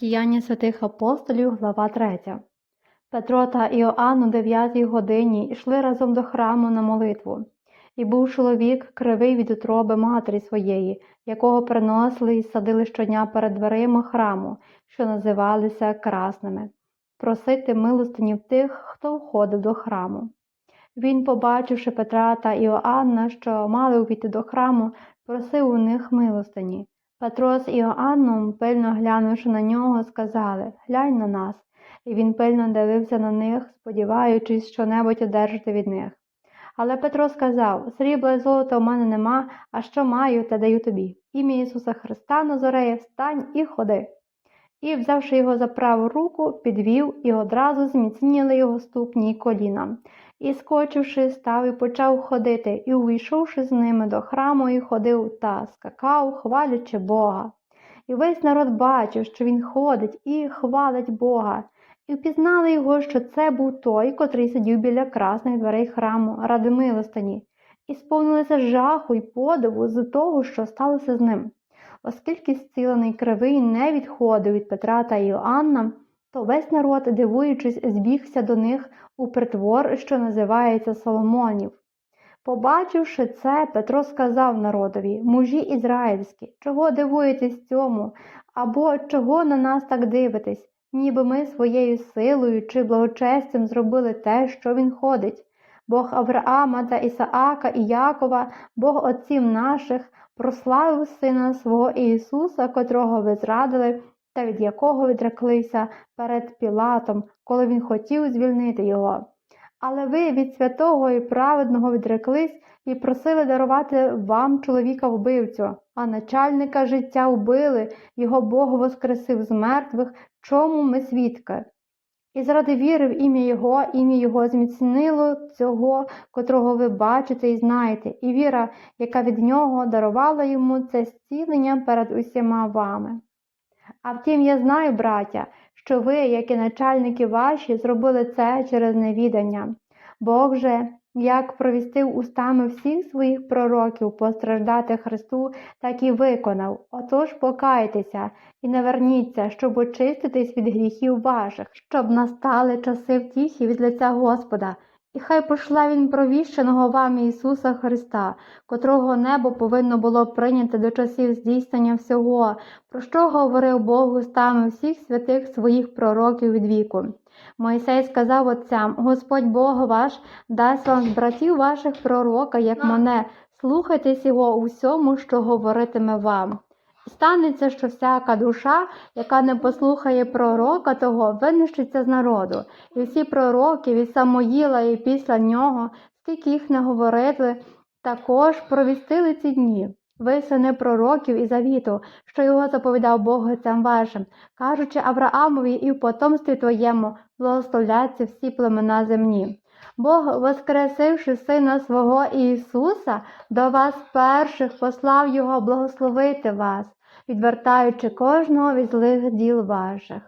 Діяння святих апостолів, глава 3. Петро та Іоанн у дев'ятій годині йшли разом до храму на молитву. І був чоловік кривий від утроби матері своєї, якого приносили і садили щодня перед дверима храму, що називалися красними, просити милостині в тих, хто входив до храму. Він, побачивши Петра та Іоанна, що мали увійти до храму, просив у них милостині. Петро з Іоанном, пильно глянувши на нього, сказали Глянь на нас. І він пильно дивився на них, сподіваючись що-небудь одержати від них. Але Петро сказав Срібла і золота у мене нема, а що маю, те даю тобі. Ім'я Ісуса Христа Назорея, встань і ходи. І, взявши його за праву руку, підвів і одразу зміцніли його ступні й коліна. І, скочивши, став і почав ходити, і, увійшовши з ними до храму, і ходив та скакав, хвалячи Бога. І весь народ бачив, що він ходить і хвалить Бога. І впізнали його, що це був той, котрий сидів біля красних дверей храму ради милостині, і сповнилися жаху й подиву з того, що сталося з ним. Оскільки зцілений кривий не відходив від Петра та Іоанна, то весь народ, дивуючись, збігся до них у притвор, що називається Соломонів. Побачивши це, Петро сказав народові, мужі ізраїльські, чого дивуєтесь цьому, або чого на нас так дивитесь, ніби ми своєю силою чи благочестям зробили те, що він ходить. Бог Авраама та Ісаака і Якова, Бог отців наших, прославив Сина свого Ісуса, котрого ви зрадили, та від якого відреклися перед Пілатом, коли він хотів звільнити його. Але ви від святого і праведного відреклись і просили дарувати вам чоловіка вбивцю, а начальника життя вбили, його Бог воскресив з мертвих, чому ми свідки. І заради віри в ім'я Його, ім'я Його зміцнило цього, котрого ви бачите і знаєте, і віра, яка від нього дарувала йому це зцілення перед усіма вами. А втім, я знаю, браття, що ви, як і начальники ваші, зробили це через невідання. Бог же, як провістив устами всіх своїх пророків постраждати Христу, так і виконав. Отож покайтеся і наверніться, щоб очиститись від гріхів ваших, щоб настали часи втіхи від лиця Господа. І хай пошле він провіщеного вам Ісуса Христа, котрого небо повинно було прийняти до часів здійснення всього, про що говорив Бог устами всіх святих своїх пророків від віку. Мойсей сказав отцям: Господь Бог ваш дасть вам з братів ваших пророка, як мене, слухайтесь його у всьому, що говоритиме вам. Станеться, що всяка душа, яка не послухає пророка того, винищиться з народу, і всі пророки від Самоїла і після нього, скільки їх не говорили, також провістили ці дні. Ви сини пророків і завіту, що його заповідав Бог отцям вашим, кажучи Авраамові і в потомстві твоєму благословляться всі племена земні. Бог, воскресивши Сина свого Ісуса, до вас перших послав Його благословити вас, відвертаючи кожного від злих діл ваших.